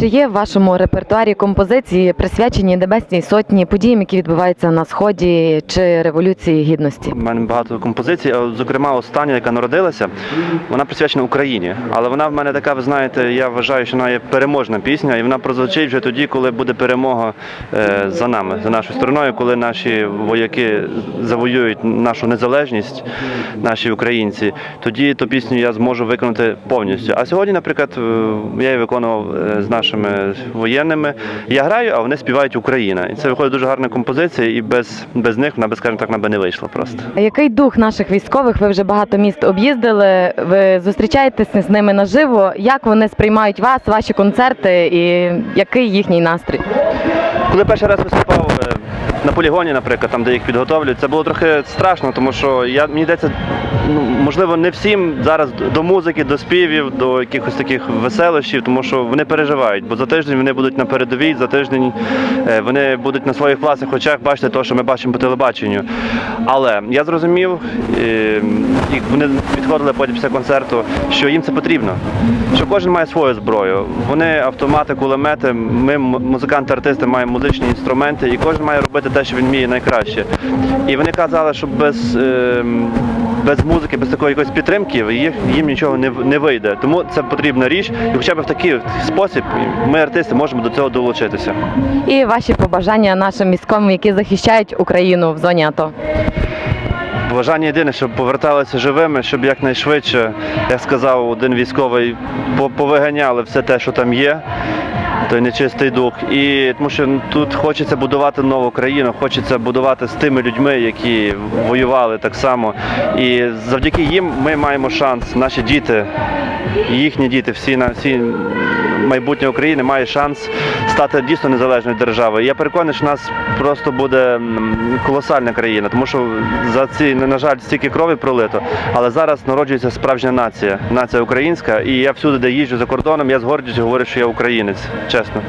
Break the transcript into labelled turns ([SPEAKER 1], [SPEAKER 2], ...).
[SPEAKER 1] Чи є в вашому репертуарі композиції, присвячені Небесній Сотні, подіям, які відбуваються на сході чи революції гідності?
[SPEAKER 2] У мене багато композицій, зокрема, остання, яка народилася, вона присвячена Україні. Але вона в мене така, ви знаєте, я вважаю, що вона є переможна пісня, і вона прозвучить вже тоді, коли буде перемога е, за нами, за нашою стороною, коли наші вояки завоюють нашу незалежність, наші українці. Тоді ту пісню я зможу виконати повністю. А сьогодні, наприклад, е, я її виконував е, з нашими воєнними. Я граю, а вони співають Україна. І це виходить дуже гарна композиція, і без, без них вона би, скажімо так, вона би не вийшла просто.
[SPEAKER 1] А Який дух наших військових? Ви вже багато міст об'їздили. Ви зустрічаєтеся з ними наживо. Як вони сприймають вас, ваші концерти, і який їхній настрій?
[SPEAKER 2] Коли перший раз виступав е, на полігоні, наприклад, там де їх підготовлюють, це було трохи страшно, тому що я мені здається, ну можливо, не всім зараз до музики, до співів, до якихось таких веселощів, тому що вони переживають, бо за тиждень вони будуть на передовій, за тиждень е, вони будуть на своїх власних очах бачити те, що ми бачимо по телебаченню. Але я зрозумів, е, і вони підходили потім після концерту, що їм це потрібно, що кожен має свою зброю. Вони автомати, кулемети, ми, музиканти, артисти, маємо музичні інструменти, і кожен має робити те, що він вміє найкраще. І вони казали, що без, е, без музики, без такої якоїсь підтримки їх, їм нічого не, не вийде. Тому це потрібна річ, і хоча б в такий спосіб ми, артисти, можемо до цього долучитися.
[SPEAKER 1] І ваші побажання нашим військовим, які захищають Україну в зоні АТО.
[SPEAKER 2] Бажання єдине, щоб поверталися живими, щоб якнайшвидше, як сказав один військовий, по- повиганяли все те, що там є, той нечистий дух. І тому що тут хочеться будувати нову країну, хочеться будувати з тими людьми, які воювали так само. І завдяки їм ми маємо шанс, наші діти, їхні діти, всі на всі майбутнє України має шанс стати дійсно незалежною державою. Я переконаний, що нас просто буде колосальна країна, тому що за ці на жаль стільки крові пролито. Але зараз народжується справжня нація, нація українська. І я всюди, де їжджу за кордоном, я з гордістю говорю, що я українець. Чесно.